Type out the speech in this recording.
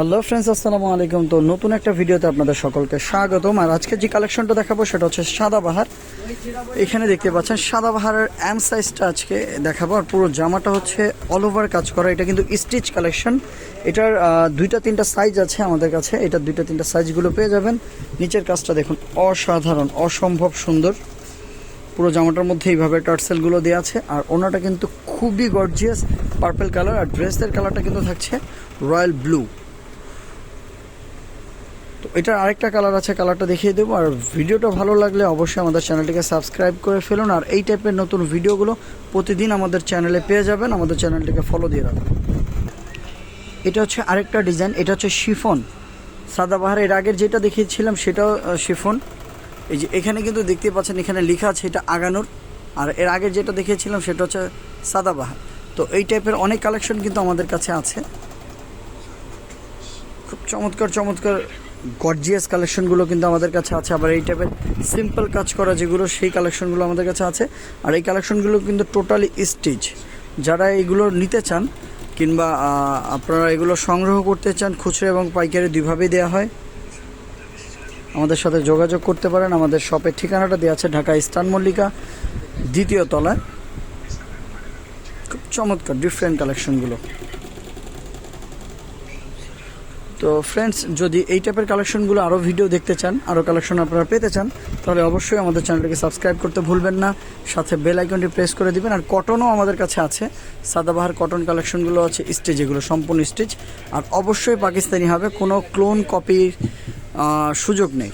Hello friends, আসসালামু আলাইকুম। তো নতুন একটা ভিডিওতে আপনাদের সকলকে স্বাগতম। আর আজকে যে কালেকশনটা দেখাবো সেটা হচ্ছে সাদাবাহার এখানে দেখতে পাচ্ছেন সাদাবাহারের এম সাইজটা আজকে দেখাবো। আর পুরো জামাটা হচ্ছে অল ওভার কাজ করা। এটা কিন্তু স্টিচ কালেকশন এটার দুইটা তিনটা সাইজ আছে আমাদের কাছে। এটার দুইটা তিনটা সাইজগুলো পেয়ে যাবেন। নিচের কাজটা দেখুন, অসাধারণ, অসম্ভব সুন্দর। পুরো জামাটার মধ্যে এইভাবে টার্সেলগুলো দেওয়া আছে। আর ওনাটা কিন্তু খুবই গর্জিয়াস পার্পেল কালার আর ড্রেসের কালারটা কিন্তু থাকছে রয়্যাল ব্লু এটার আরেকটা কালার আছে কালারটা দেখিয়ে দেবো। আর ভিডিওটা ভালো লাগলে অবশ্যই আমাদের চ্যানেলটিকে সাবস্ক্রাইব করে ফেলুন। আর এই টাইপের নতুন ভিডিওগুলো প্রতিদিন আমাদের চ্যানেলে পেয়ে যাবেন। আমাদের চ্যানেলটিকে ফলো দিয়ে রাখুন। এটা হচ্ছে আরেকটা ডিজাইন এটা হচ্ছে শিফন সাদাবাহার এর আগের যেটা দেখিয়েছিলাম, সেটাও শিফন এই যে এখানে কিন্তু দেখতে পাচ্ছেন, এখানে লেখা আছে এটা আগানোর। আর এর আগের যেটা দেখিয়েছিলাম, সেটা হচ্ছে সাদাবাহার। তো এই টাইপের অনেক কালেকশন কিন্তু আমাদের কাছে আছে। খুব চমৎকার চমৎকার গর্জিয়াস কালেকশনগুলো কিন্তু আমাদের কাছে আছে। আবার এই টাইপের সিম্পল কাজ করা যেগুলো, সেই কালেকশনগুলো আমাদের কাছে আছে। আর এই কালেকশনগুলো কিন্তু টোটালি স্টিচ যারা এগুলো নিতে চান, কিংবা আপনারা এগুলো সংগ্রহ করতে চান, খুচরো এবং পাইকারি দুইভাবেই দেওয়া হয়। আমাদের সাথে যোগাযোগ করতে পারেন। আমাদের শপের ঠিকানাটা দেওয়া আছে ঢাকা ইস্টার্ন মল্লিকা, দ্বিতীয় তলায়। খুব চমৎকার ডিফারেন্ট কালেকশনগুলো তো ফ্রেন্ডস যদি এই টাইপের কালেকশনগুলো আরও ভিডিও দেখতে চান আরও কালেকশন আপনারা পেতে চান, তাহলে অবশ্যই আমাদের চ্যানেলটিকে সাবস্ক্রাইব করতে ভুলবেন না। সাথে বেল আইকনটি প্রেস করে দিবেন, আর কটনও আমাদের কাছে আছে। সাদাবাহার কটন কালেকশনগুলো আছে স্টেজ এগুলো সম্পূর্ণ স্টেজ আর অবশ্যই পাকিস্তানি হবে, কোনো ক্লোন কপির সুযোগ নেই।